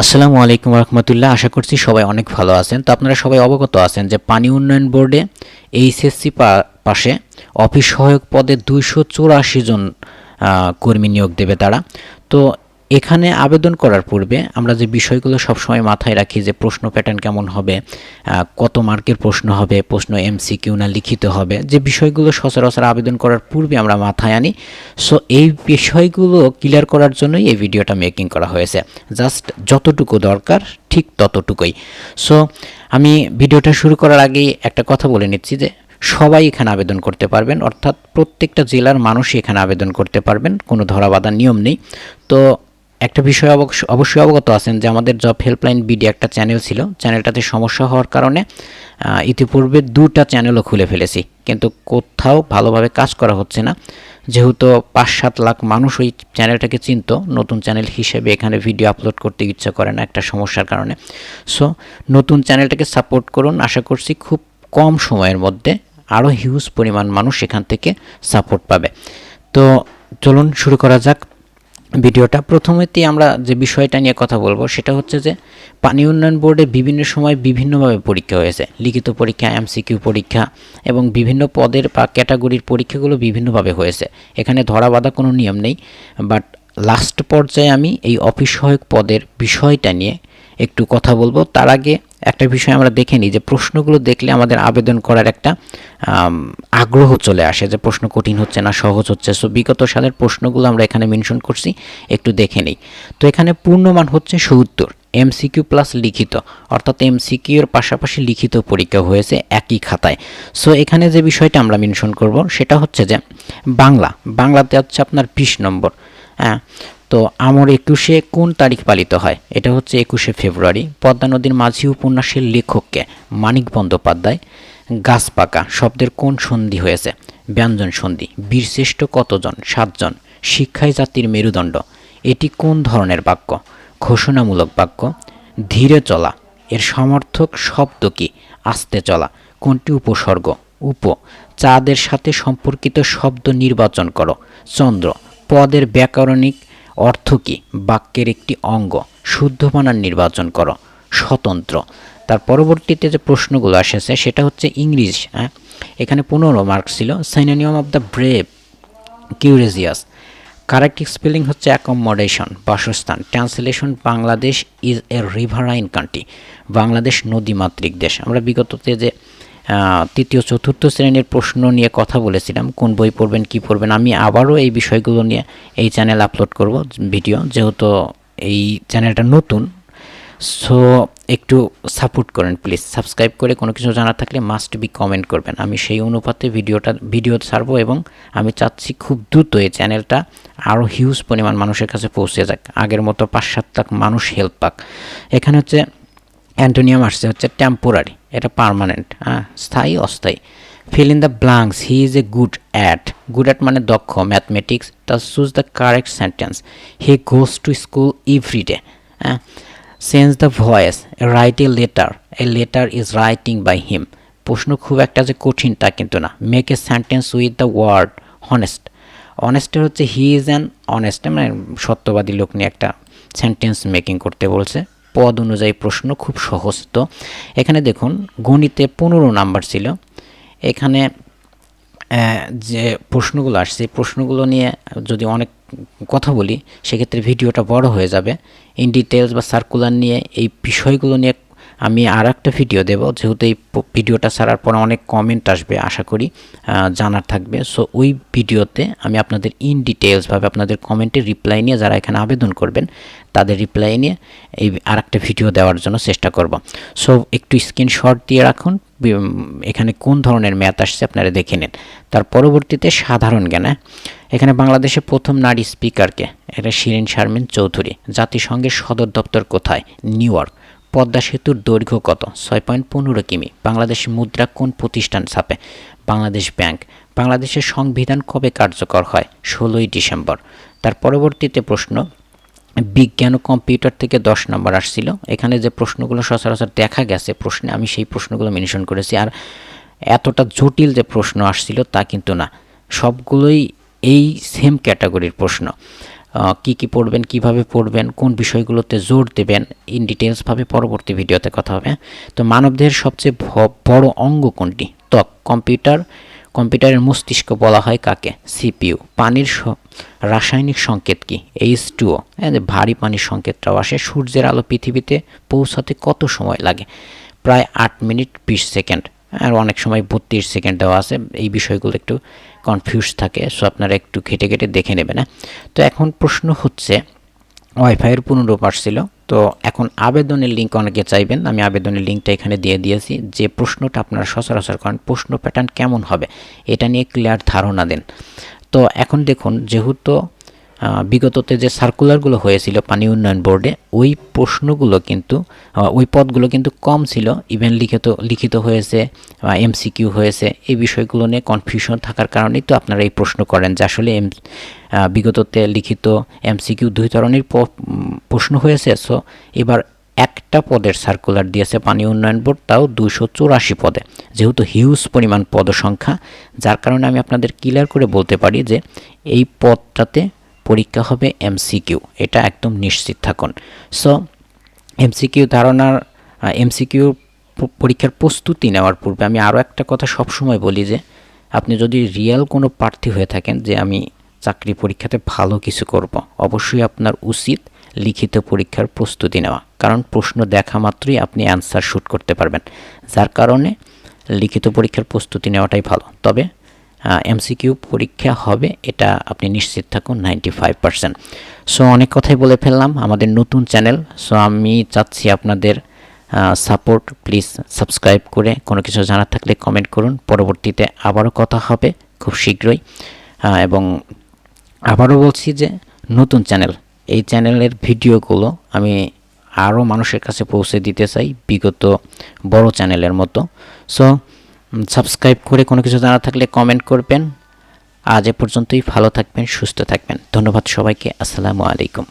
আসসালামু আলাইকুম রহমতুল্লাহ। আশা করছি সবাই অনেক ভালো আছেন। তো আপনারা সবাই অবগত আছেন যে পানি উন্নয়ন বোর্ডে এইচএসসি পাশে অফিস সহায়ক পদে দুইশো চুরাশি জন কর্মী নিয়োগ দেবে তারা। তো এখানে আবেদন করার পূর্বে আমরা যে বিষয়গুলো সবসময় মাথায় রাখি যে প্রশ্ন প্যাটার্ন কেমন হবে কত মার্কের প্রশ্ন হবে, প্রশ্ন এমসিকিউ না লিখিত হবে, যে বিষয়গুলো সচরাচর আবেদন করার পূর্বে আমরা মাথায় আনি। সো এই বিষয়গুলো ক্লিয়ার করার জন্যই এই ভিডিওটা মেকিং করা হয়েছে। জাস্ট যতটুকু দরকার, ঠিক ততটুকুই। সো আমি ভিডিওটা শুরু করার আগেই একটা কথা বলে নিচ্ছি যে সবাই এখানে আবেদন করতে পারবেন, অর্থাৎ প্রত্যেকটা জেলার মানুষই এখানে আবেদন করতে পারবেন, কোনো ধরাবাধা নিয়ম নেই। তো একটা বিষয় অবশ্য- অবশ্যই অবগত আছেন যে আমাদের জব হেল্পলাইন বিডি একটা চ্যানেল ছিল। চ্যানেলটাতে সমস্যা হওয়ার কারণে ইতিপূর্বে দুটা চ্যানেলও খুলে ফেলেছি। কিন্তু কোথাও ভালোভাবে কাজ করা হচ্ছে না। যেহেতু পাঁচ সাত লাখ মানুষ ওই চ্যানেলটাকে চিনত, নতুন চ্যানেল হিসেবে এখানে ভিডিও আপলোড করতে ইচ্ছা করে না একটা সমস্যার কারণে। সো, নতুন চ্যানেলটাকে সাপোর্ট করুন। আশা করছি খুব কম সময়ের মধ্যে আরও হিউজ পরিমাণ মানুষ এখান থেকে সাপোর্ট পাবে। তো চলুন শুরু করা যাক। ভিডিওটা প্রথমেতেই আমরা যে বিষয়টা নিয়ে কথা বলব, সেটা হচ্ছে যে পানি উন্নয়ন বোর্ডে বিভিন্ন সময় বিভিন্নভাবে পরীক্ষা হয়েছে। লিখিত পরীক্ষা এমসিকিউ পরীক্ষা এবং বিভিন্ন পদের বা ক্যাটাগরির পরীক্ষাগুলো বিভিন্নভাবে হয়েছে। এখানে ধরা বাঁধা কোনো নিয়ম নেই বাট লাস্ট পর্যায়ে আমি এই অফিস সহায়ক পদের বিষয়টা নিয়ে একটু কথা বলব। তার আগে একটা বিষয় আমরা দেখে নিই যে প্রশ্নগুলো দেখলে আমাদের আবেদন করার একটা আগ্রহ চলে আসে যে প্রশ্ন কঠিন হচ্ছে না, সহজ হচ্ছে। সো বিগত সালের প্রশ্নগুলো আমরা এখানে মেনশন করছি, একটু দেখে নিই। তো এখানে পূর্ণমান হচ্ছে সত্তর এমসিকিউ প্লাস লিখিত, অর্থাৎ এমসিকিউর পাশাপাশি লিখিত পরীক্ষা হয়েছে একই খাতায়। সো এখানে যে বিষয়টা আমরা মেনশন করব, সেটা হচ্ছে যে বাংলা, বাংলাতে হচ্ছে আপনার বিশ নম্বর হ্যাঁ? তো আমর একুশে কোন তারিখ পালিত হয়? এটা হচ্ছে একুশে ফেব্রুয়ারি, পদ্মা নদীর মাঝি উপন্যাসের লেখককে মানিক বন্দ্যোপাধ্যায় গাছ পাকা শব্দের কোন সন্ধি হয়েছে? ব্যঞ্জন সন্ধি, বীরশ্রেষ্ঠ কতজন? সাতজন। শিক্ষাই জাতির মেরুদণ্ড, এটি কোন ধরনের বাক্য? ঘোষণামূলক বাক্য, ধীরে চলা, এর সমর্থক শব্দ কি? আস্তে চলা, কোনটি উপসর্গ? উপ, চাঁদের সাথে সম্পর্কিত শব্দ নির্বাচন করো, চন্দ্র, পদের ব্যাকরণিক অর্থ কি? বাক্যের একটি অঙ্গ। শুদ্ধ বানান নির্বাচন করো। স্বতন্ত্র। তার পরবর্তীতে যে প্রশ্নগুলো এসেছে, সেটা হচ্ছে ইংলিশ হ্যাঁ? এখানে পনেরো মার্ক ছিল। Synonym of the brave courageous correct spelling হচ্ছে অ্যাকোমোডেশন বাসস্থান। Translation Bangladesh is a riverine country Bangladesh নদীমাতৃক দেশ। আমরা বিগততে যে তৃতীয়, চতুর্থ শ্রেণির প্রশ্ন নিয়ে কথা বলেছিলাম। কোন বই পড়বেন, কি পড়বেন? আমি আবারও এই বিষয়গুলো নিয়ে এই চ্যানেল আপলোড করব ভিডিও যেহেতু এই চ্যানেলটা নতুন। সো একটু সাপোর্ট করেন প্লিজ সাবস্ক্রাইব করে কোনো কিছু জানা থাকলে মাস্ট বি কমেন্ট করবেন। আমি সেই অনুপাতে ভিডিওটা ভিডিও ছাড়বো এবং আমি চাচ্ছি খুব দ্রুত এই চ্যানেলটা আরও হিউজ পরিমাণ মানুষের কাছে পৌঁছে যাক। আগের মতো পাঁচ সাত লাখ মানুষ হেল্প পাক। এখানে হচ্ছে অ্যান্টোনিয়াম আসছে, হচ্ছে টেম্পোরারি এটা পার্মানেন্ট হ্যাঁ স্থায়ী, অস্থায়ী। Fill in the blanks he is a good at good at মানে দক্ষ ম্যাথমেটিক্স তা choose the correct sentence he goes to school every day হ্যাঁ। Sense the voice write a letter a letter is writing by him প্রশ্ন খুব একটা যে কঠিন তা কিন্তু না। Make a sentence with the word honest অনেস্টের হচ্ছে হি ইজ অ্যান অনেস্ট মানে সত্যবাদী লোক নিয়ে একটা সেন্টেন্স মেকিং করতে বলছে। পদ অনুযায়ী প্রশ্ন, খুব সহজ তো। এখানে দেখুন, গণিতে পনেরো নাম্বার ছিল। এখানে যে প্রশ্নগুলো আসছে প্রশ্নগুলো নিয়ে যদি অনেক কথা বলি, সেক্ষেত্রে ভিডিওটা বড় হয়ে যাবে। ইন ডিটেলস বা সার্কুলার নিয়ে এই বিষয়গুলো নিয়ে আমি আর একটা ভিডিও দেব। যেহেতু এই ভিডিওটা ছাড়ার পরে অনেক কমেন্ট আসবে, আশা করি জানার থাকবে। সো ওই ভিডিওতে আমি আপনাদের ইন ডিটেলসভাবে আপনাদের কমেন্টের রিপ্লাই নিয়ে যারা এখানে আবেদন করবেন, তাদের রিপ্লাই নিয়ে এই আর একটা ভিডিও দেওয়ার জন্য চেষ্টা করব। সো একটু স্ক্রিনশট দিয়ে রাখুন। এখানে কোন ধরনের ম্যাথ আসছে আপনারা দেখে নিন। তার পরবর্তীতে সাধারণ জ্ঞান হ্যাঁ? এখানে বাংলাদেশের প্রথম নারী স্পিকারকে এটা শিরিন শারমিন চৌধুরী। জাতিসংঘের সদর দপ্তর কোথায়? New York. পদ্মা সেতুর দৈর্ঘ্য কত? ছয় পয়েন্ট পনেরো কিমি। বাংলাদেশ মুদ্রা কোন প্রতিষ্ঠান ছাপে? বাংলাদেশ ব্যাংক। বাংলাদেশের সংবিধান কবে কার্যকর হয়? ষোলোই ডিসেম্বর। তার পরবর্তীতে প্রশ্ন, বিজ্ঞান ও কম্পিউটার থেকে দশ নম্বর আসছিল। এখানে যে প্রশ্নগুলো সচরাচর দেখা গেছে, প্রশ্নে আমি সেই প্রশ্নগুলো মেনশন করেছি। আর এতটা জটিল যে প্রশ্ন আসছিল তা কিন্তু না। সবগুলোই এই সেম ক্যাটাগরির প্রশ্ন। কি কি পড়বেন, কীভাবে পড়বেন, কোন বিষয়গুলোতে জোর দেবেন ইন ডিটেলসভাবে পরবর্তী ভিডিওতে কথা হবে। তো মানবদেহের সবচেয়ে বড় অঙ্গ কোনটি? ত্বক, কম্পিউটার, কম্পিউটারের মস্তিষ্ক বলা হয় কাকে? সিপিইউ। পানির রাসায়নিক সংকেত কি? এইচ টুও ভারী পানির সংকেতটাও আসে। সূর্যের আলো পৃথিবীতে পৌঁছাতে কত সময় লাগে? প্রায় আট মিনিট বিশ সেকেন্ড। আর অনেক সময় বত্রিশ সেকেন্ড দেওয়া আছে। এই বিষয়গুলো একটু কনফিউজ থাকে সো আপনারা একটু ঘেটে ঘেটে দেখে নেবেন হ্যাঁ? তো এখন প্রশ্ন হচ্ছে ওয়াইফাইয়ের পুনরূপ আসছিল তো এখন আবেদনের লিঙ্ক অনেকে চাইবেন, আমি আবেদনের লিঙ্কটা এখানে দিয়ে দিয়েছি, যে প্রশ্নটা আপনারা সচরাচর করেন, প্রশ্ন প্যাটার্ন কেমন হবে, এটা নিয়ে ক্লিয়ার ধারণা দেন। তো এখন দেখুন, যেহেতু বিগততে যে সার্কুলারগুলো হয়েছিল পানি উন্নয়ন বোর্ডে, ওই প্রশ্নগুলো কিন্তু ওই পদগুলো কিন্তু কম ছিল। ইভেন লিখিত লিখিত হয়েছে এমসিকিউ হয়েছে, এই বিষয়গুলো নিয়ে কনফিউশন থাকার কারণেই তো আপনারা এই প্রশ্ন করেন যে আসলে এম বিগততে লিখিত এমসিকিউ দুই ধরনের প্রশ্ন হয়েছে। সো এবার একটা পদের সার্কুলার দিয়েছে পানি উন্নয়ন বোর্ড, তাও দুশো চুরাশি পদে। যেহেতু হিউজ পরিমাণ পদসংখ্যা, যার কারণে আমি আপনাদের ক্লিয়ার করে বলতে পারি যে এই পদটাতে পরীক্ষা হবে এমসিকিউ এটা একদম নিশ্চিত থাকুন। সো এমসিকিউ ধারণার এমসিকিউ পরীক্ষার প্রস্তুতি নেওয়ার পূর্বে আমি আরও একটা কথা সবসময় বলি যে, আপনি যদি রিয়েল কোনো প্রার্থী হয়ে থাকেন যে আমি চাকরি পরীক্ষাতে ভালো কিছু করব, অবশ্যই আপনার উচিত লিখিত পরীক্ষার প্রস্তুতি নেওয়া। কারণ প্রশ্ন দেখা মাত্রই আপনি অ্যান্সার শ্যুট করতে পারবেন। যার কারণে লিখিত পরীক্ষার প্রস্তুতি নেওয়াটাই ভালো। তবে এমসিকিউ পরীক্ষা হবে, এটা আপনি নিশ্চিত থাকুন নাইনটি ফাইভ পার্সেন্ট সো অনেক কথাই বলে ফেললাম, আমাদের নতুন চ্যানেল সো আমি চাচ্ছি আপনাদের সাপোর্ট প্লিজ সাবস্ক্রাইব করে কোনো কিছু জানার থাকলে কমেন্ট করুন। পরবর্তীতে আবারও কথা হবে, খুব শীঘ্রই। এবং আবারও বলছি যে, নতুন চ্যানেল, এই চ্যানেলের ভিডিওগুলো আমি আরও মানুষের কাছে পৌঁছে দিতে চাই, বিগত বড় চ্যানেলের মতো। সো সাবস্ক্রাইব করে কোনো কিছু জানা থাকলে কমেন্ট করবেন। আজ এ পর্যন্তই ভালো থাকবেন, সুস্থ থাকবেন। ধন্যবাদ সবাইকে। আসসালামু আলাইকুম।